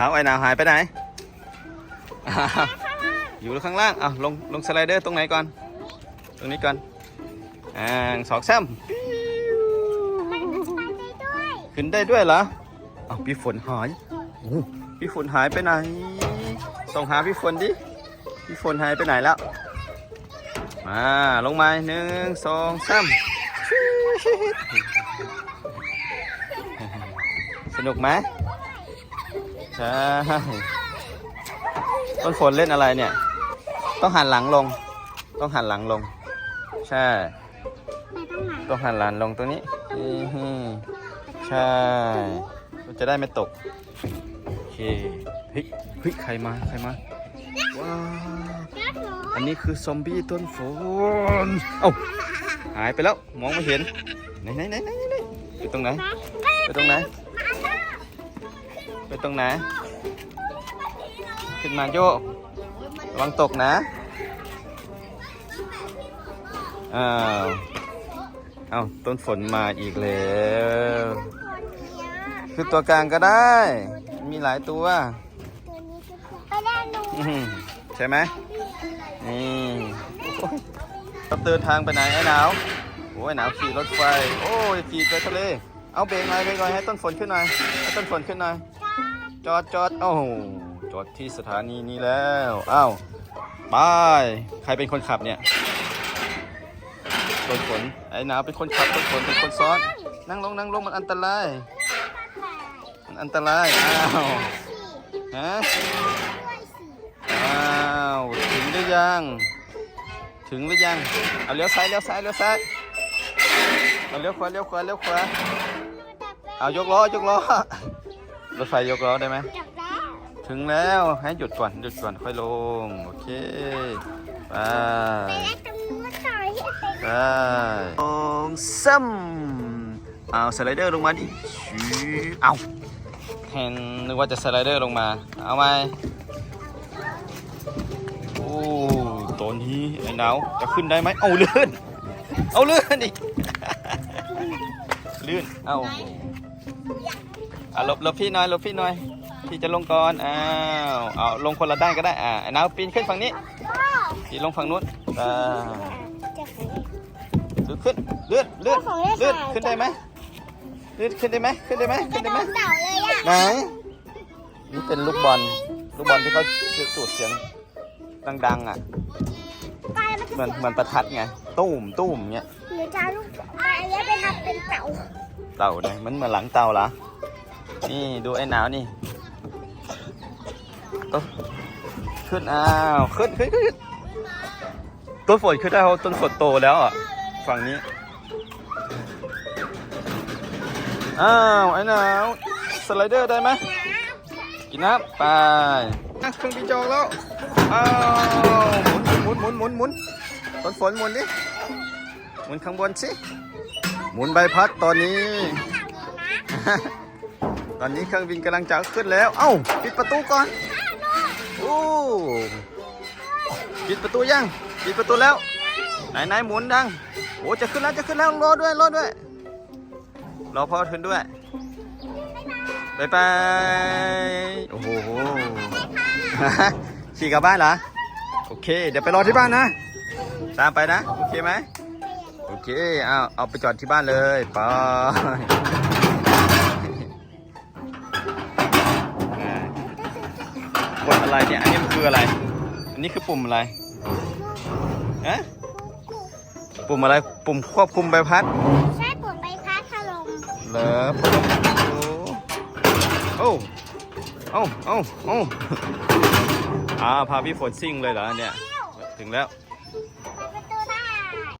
เอาไอ้หนาวหายไปไหนอ้าวอยู่ข้างล่างเอาลงลงสไลเดอร์ตรงไหนก่อน ตรงนี้ก่อนอ่าสองซ้มันไปได้ด้วยำขึ้นได้ด้วยเหรอเอาพี่ฝนหายโอ้พี่ฝนหายไปไหน ส่องหาพี่ฝนดิ พี่ฝนหายไปไหนแล้ว มาลงมาหนึ่งสองสามสนุกไหม ใช่ ต้นฝนเล่นอะไรเนี่ย ต้องหันหลังลง ต้องหันหลังลง ใช่ ไม่ต้องหาต้องหันหลังลงตรงนี้อือหือใช่มันจะได้ไม่ตก โอเคเฮ้ยเฮ้ยใครมาใครมาว้าวยอดหนูอันนี้คือซอมบี้ต้นฝนเอ้าหายไปแล้วมองไม่เห็นไหนไหนไหนไหนไหนไปตรงไหนไปตรงไหน ไปตรงไหน ขึ้นมาโยกระวังตกนะอ้าวเอ้าต้นฝนมาอีกแล้วคือตัวกลางก็ได้ มีหลายตัวไปด้านนู้นใช่ไหมนี่เราเดินทางไปไหนไอ้หนาวโอ้ยหนาวขี่รถไฟ โอ้ยขี่ไปทะเล เอาเบรกหน่อยเบรกหน่อยให้ต้นฝนขึ้นหน่อยให้ต้นฝนขึ้นหน่อย จอดจอดโอ้โหจอดที่สถานีนี้แล้วอ้าวไปใครเป็นคนขับเนี่ยต้นฝนไอ้หนาวเป็นคนขับต้นฝนเป็นคนซ้อน นั่งลงนั่งลงมันอันตรายมันอันตรายอ้าวฮะอ้าวถึงหรือยัง ถึงหรือยังเอาเลี้ยวซ้ายเลี้ยวซ้ายเลี้ยวซ้ายเอาเลี้ยวขวาเลี้ยวขวาเลี้ยวขวาเอายกล้อยกล้อ รถไฟยกล้อได้ไหมจับแล้วถึงแล้วให้หยุดก่อนหยุดก่อนค่อยลง โอเคไปไปแล้วตรงนู้นต่อยให้ไปไปลงซ้ำเอาสไลเดอร์ลงมาดิชื้อเอาแทนนึกว่าจะสไลเดอร์ลงมา เอาไหมโอ้ตอนนี้ไอ้หนาวจะขึ้นได้ไหมเอาเลื่อนเอาเลื่อนดิลื่นเอาอ่ะหลบหลบพี่หน่อยหลบพี่หน่อย พี่จะลงก่อน อ้าวเอาลงคนละด้านก็ได้ อ่าไอ้หนาวปีนขึ้นฝั่งนี้พี่ลงฝั่งนู้นอ่าจะไปลื่นขึ้นเลื่อนเลื่อนของเล่นเลื่อนค่ะขึ้นได้ไหมเลื่อนขึ้นได้ไหมขึ้นได้ไหมขึ้นได้ไหมเต่าเลยอะไหนนี่เป็นลูกบอล ลูกบอลที่เขาสูดเสียงดังๆอะไปมันจะเหมือนเหมือนประทัดไงตุ้มตุ้มเงี้ยหรือจะเอาลูกไปแล้วไปทำเป็นเต่าเต่าเนี่ยมันเหมือนหลังเต่าเหรอ นี่ดูไอ้หนาวนี่ต้นขึ้นอ้าวขึ้นขึ้นขึ้นต้นฝนขึ้นได้เพราะต้นฝนโตแล้วอะฝั่งนี้อ้าวไอ้หนาวสไลเดอร์ได้ไหมกินน้ำไปอะเครื่องบินจองแล้วอ้าวหมุนหมุนหมุนหมุนหมุนต้นฝนหมุนดิหมุนข้างบนสิหมุนใบพัดตอนนี้ ตอนนี้เครื่องบินกำลังจะขึ้นแล้ว เอ้าปิดประตูก่อนโอ้ปิดประตูยังปิดประตูแล้วไหนไหนหมุนดังโอ้จะขึ้นแล้วจะขึ้นแล้วรอด้วยรอด้วยรอพ่อขึ้นด้วยบายบายโอ้โหขี่กลับบ้านเหรอโอเค เดี๋ยวไปรอที่บ้านนะตามไปนะ โอเคไหมโอเคเอาเอาไปจอดที่บ้านเลยไป อะไรเนี่ย อันนี้มันคืออะไร อันนี้คือปุ่มอะไรฮะปุ่มอะไร ปุ่มควบคุมใบพัด ใช่ปุ่มใบพัดถล่มเหรอโอ้โอ้โอ้โอ้อ่าพาพี่ฝนซิ่งเลยเหรอเนี่ย ถึงแล้วไป